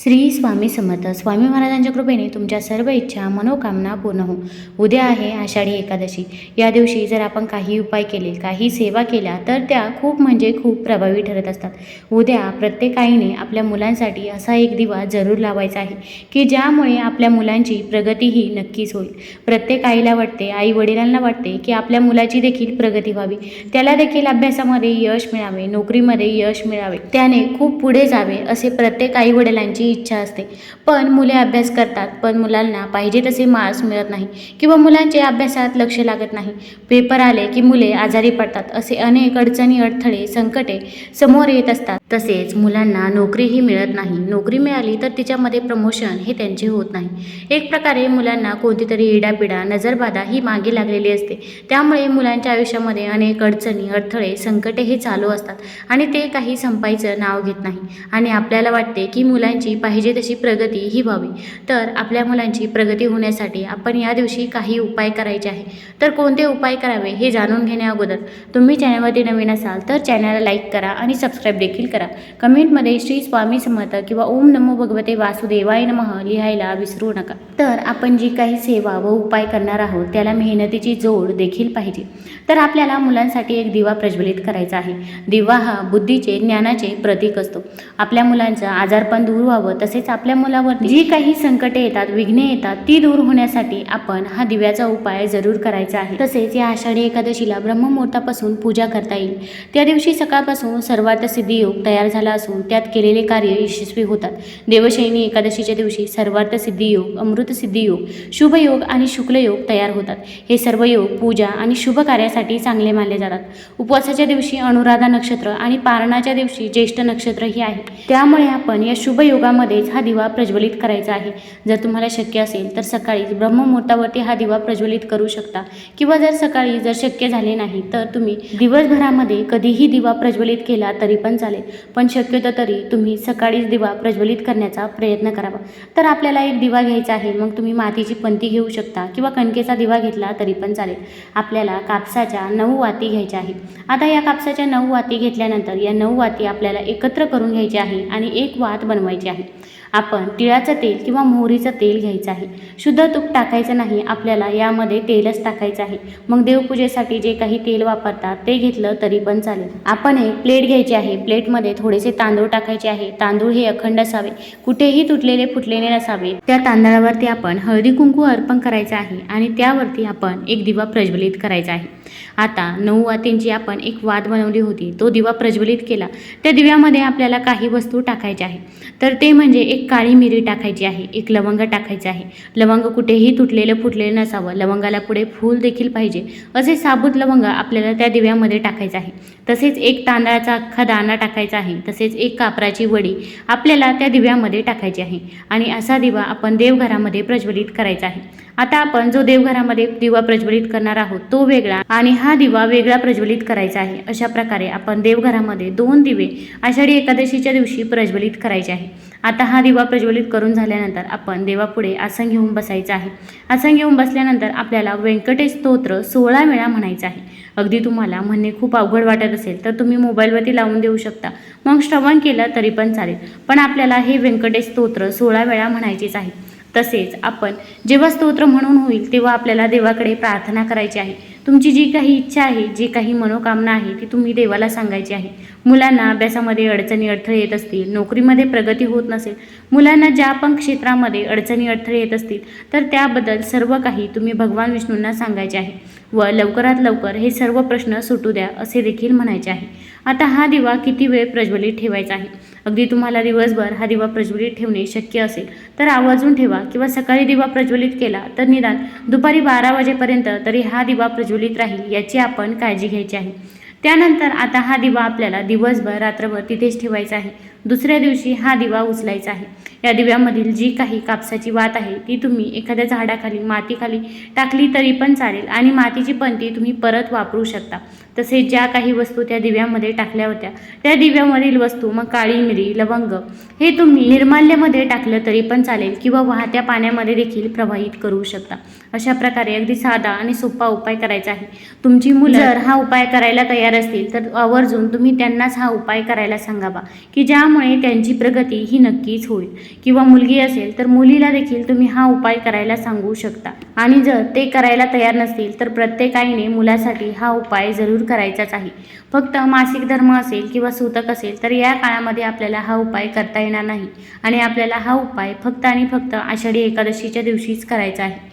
श्री स्वामी समर्थ. स्वामी महाराजांच्या कृपेने तुमच्या सर्व इच्छा मनोकामना पूर्ण हो. उद्या आहे आषाढी एकादशी. या दिवशी जर आपण काही उपाय केले काही सेवा केल्या तर त्या खूप म्हणजे खूप प्रभावी ठरत असतात. उद्या प्रत्येक आईने आपल्या मुलांसाठी असा एक दिवा जरूर लावायचा आहे की ज्यामुळे आपल्या मुलांची प्रगती ही नक्कीच होईल. प्रत्येक आईला वाटते आई वडिलांना वाटते की आपल्या मुलाची देखील प्रगती व्हावी. त्याला देखील अभ्यासामध्ये यश मिळावे नोकरीमध्ये यश मिळावे. त्याने खूप पुढे जावे असे प्रत्येक आई वडिलांची इच्छा असते. पण मुले अभ्यास करतात पण मुलांना पाहिजे तसे मार्क्स मिळत नाही किंवा मुलांचे अभ्यासात लक्ष लागत नाही. पेपर आले की मुले आजारी पडतात असे अनेक अडचणी अडथळे संकटे समोर येत असतात. तसेच मुलांना नोकरीही मिळत नाही. नोकरी मिळाली तर तिच्यामध्ये प्रमोशन हे त्यांचे होत नाही. एक प्रकारे मुलांना कोणती तरी इडापिडा नजरबाधा ही मागे लागलेली असते. त्यामुळे मुलांच्या आयुष्यामध्ये अनेक अडचणी अडथळे संकटे हे चालू असतात आणि ते काही संपायचं नाव घेत नाही. आणि आपल्याला वाटते की मुलांची पाहिजे तशी प्रगती ही व्हावी. तर आपल्या मुलांची प्रगती होण्यासाठी आपण या दिवशी काही उपाय करायचे आहे. तर कोणते उपाय करावे हे जाणून घेण्या अगोदर तुम्ही चॅनलवरती नवीन असाल तर चॅनलला लाईक करा आणि सबस्क्राईब देखील करा. कमेंटमध्ये श्री स्वामी समर्थ किंवा ओम नमो भगवते वासुदेवाय नमः लिहायला विसरू नका. तर आपण जी काही सेवा व उपाय करणार आहोत त्याला मेहनतीची जोड देखील पाहिजे. तर आपल्याला मुलांसाठी एक दिवा प्रज्वलित करायचा आहे. दिवा हा बुद्धीचे ज्ञानाचे प्रतीक असतो. आपल्या मुलांचा आजारपण दूर व्हावं तसेच आपल्या मुलावर जी काही संकटे येतात विघ्ने येतात ती दूर होण्यासाठी आपण हा दिव्याचा उपाय जरूर करायचा आहे. तसेच या आषाढी एकादशीला ब्रह्ममुहूर्तापासून पूजा करता येईल. त्या दिवशी सकाळपासून सर्वार्थ सिद्धी योग तयार झाला असून त्यात केलेले कार्य यशस्वी होतात. देवशैनी एकादशीच्या दिवशी सर्वार्थ सिद्धी योग अमृत सिद्धी योग शुभ योग आणि शुक्ल योग तयार होतात. हे सर्व योग पूजा आणि शुभ कार्यासाठी चांगले मानले जातात. उपवासाच्या दिवशी अनुराधा नक्षत्र आणि पारणाच्या दिवशी ज्येष्ठ नक्षत्र ही आहे. त्यामुळे आपण या शुभ योगामध्येच हा दिवा प्रज्वलित करायचा आहे. जर तुम्हाला शक्य असेल तर सकाळी ब्रह्ममुहूर्तावरती हा दिवा प्रज्वलित करू शकता. किंवा जर सकाळी जर शक्य झाले नाही तर तुम्ही दिवसभरामध्ये कधीही दिवा प्रज्वलित केला तरी पण चालेल. पण शक्यतो तरी तुम्ही सकाळीच दिवा प्रज्वलित करण्याचा प्रयत्न करावा. तर आपल्याला एक दिवा घ्यायचा आहे मग तुम्ही मातीची पंती घेऊ शकता किंवा कणकेचा दिवा घेतला तरी पण चालेल. आपल्याला कापसाच्या नऊ वाती घ्यायच्या आहेत. आता या कापसाच्या नऊ वाती घेतल्यानंतर या नऊ वाती आपल्याला एकत्र करून घ्यायची आहे आणि एक वात बनवायची आहे. आपण तिळाचं तेल किंवा मोहरीचं तेल घ्यायचं आहे. शुद्ध तूप टाकायचं नाही आपल्याला यामध्ये तेलच टाकायचं आहे. मग देवपूजेसाठी जे काही तेल वापरतात ते घेतलं तरी पण चालेल. आपण एक प्लेट घ्यायची आहे. प्लेटमध्ये थोडेसे तांदूळ टाकायचे आहे. तांदूळ हे अखंड असावे. कुठेही तुटलेले फुटलेले नसावे. त्या तांदळावरती आपण हळदी कुंकू अर्पण करायचं आहे आणि त्यावरती आपण एक दिवा प्रज्वलित करायचा आहे. आता नऊ वातींची आपण एक वाद बनवली होती. तो दिवा प्रज्वलित केला. त्या दिव्यामध्ये आपल्याला काही वस्तू टाकायच्या आहे तर ते म्हणजे एक काळी मिरी टाकायची आहे एक लवंग टाकायचं आहे. लवंग कुठेही तुटलेलं फुटलेलं नसावं. लवंगाला पुढे फूल देखील पाहिजे. असे साबूत लवंग आपल्याला त्या दिव्यामध्ये टाकायचं आहे. तसेच एक तांदळाचा अख्खा दाणा टाकायचा आहे. तसेच एक कापराची वडी आपल्याला त्या दिव्यामध्ये टाकायची आहे. आणि असा दिवा आपण देवघरामध्ये प्रज्वलित करायचा आहे. आता आपण जो देवघरामध्ये दिवा प्रज्वलित करणार आहोत तो वेगळा आणि हा दिवा वेगळा प्रज्वलित करायचा आहे. अशा प्रकारे आपण देवघरामध्ये दोन दिवे आषाढी एकादशीच्या दिवशी प्रज्वलित करायचे आहे. आता हा दिवा प्रज्वलित करून झाल्यानंतर आपण देवापुढे आसन घेऊन बसायचं आहे. आसन घेऊन बसल्यानंतर आपल्याला व्यंकटेश स्तोत्र सोळा वेळा म्हणायचं आहे. अगदी तुम्हाला म्हणणे खूप अवघड वाटत असेल तर तुम्ही मोबाईलवरती लावून देऊ शकता. मग श्रवण केलं तरी पण चालेल पण आपल्याला हे व्यंकटेश स्तोत्र सोळा वेळा म्हणायचेच आहे. तसेच आपण जेव्हा स्तोत्र म्हणून होईल तेव्हा आपल्याला देवाकडे प्रार्थना करायची आहे. तुमची जी काही इच्छा आहे जी काही मनोकामना आहे ती तुम्ही देवाला सांगायची आहे. मुलांना अभ्यासामध्ये अडचणी अडथळे येत असतील नोकरीमध्ये प्रगती होत नसेल मुलांना ज्या पण क्षेत्रामध्ये अडचणी अडथळे येत असतील तर त्याबद्दल सर्व काही तुम्ही भगवान विष्णूंना सांगायचे आहे. व लवकरात लवकर हे सर्व प्रश्न सुटू द्या असे देखील म्हणायचे आहे. आता हा दिवा किती वेळ प्रज्वलित ठेवायचा आहे? अगदी तुम्हाला दिवसभर हा दिवा प्रज्वलित ठेवणे शक्य असेल तर आवाजून ठेवा किंवा सकाळी दिवा प्रज्वलित केला तर निदान दुपारी बारा वाजेपर्यंत तरी हा दिवा प्रज्वलित राहील याची आपण काळजी घ्यायची आहे. त्यानंतर आता हा दिवा आपल्याला दिवसभर रात्रभर तिथेच ठेवायचा आहे. दुसऱ्या दिवशी हा दिवा उचलायचा आहे. या दिव्यामधील जी काही कापसाची वात आहे ती तुम्ही एखाद्या झाडाखाली मातीखाली टाकली तरी पण चालेल आणि मातीची पंती तुम्ही परत वापरू शकता. तसेच ज्या काही वस्तू त्या दिव्यामध्ये टाकल्या होत्या त्या दिव्यामधील वस्तू मग काळी मिरी लवंग हे तुम्ही निर्माल्यमध्ये टाकलं तरी पण चालेल किंवा वाहत्या पाण्यामध्ये देखील प्रवाहित करू शकता. अशा प्रकारे अगदी साधा आणि सोपा उपाय करायचा आहे. तुमची मुलं जर हा उपाय करायला तयार असतील तर आवर्जून तुम्ही त्यांनाच हा उपाय करायला सांगावा की ज्यामुळे त्यांची प्रगती ही नक्कीच होईल. किंवा मुलगी असेल तर मुलीला देखील तुम्ही हा उपाय करायला सांगू शकता. आणि जर ते करायला तयार नसतील तर प्रत्येक आईने मुलासाठी हा उपाय जरूर करायचाच आहे. फक्त मासिक धर्म असेल किंवा सूतक असेल तर या काळामध्ये आपल्याला हा उपाय करता येणार नाही. आणि आपल्याला हा उपाय फक्त आणि फक्त आषाढी एकादशीच्या दिवशीच करायचा आहे.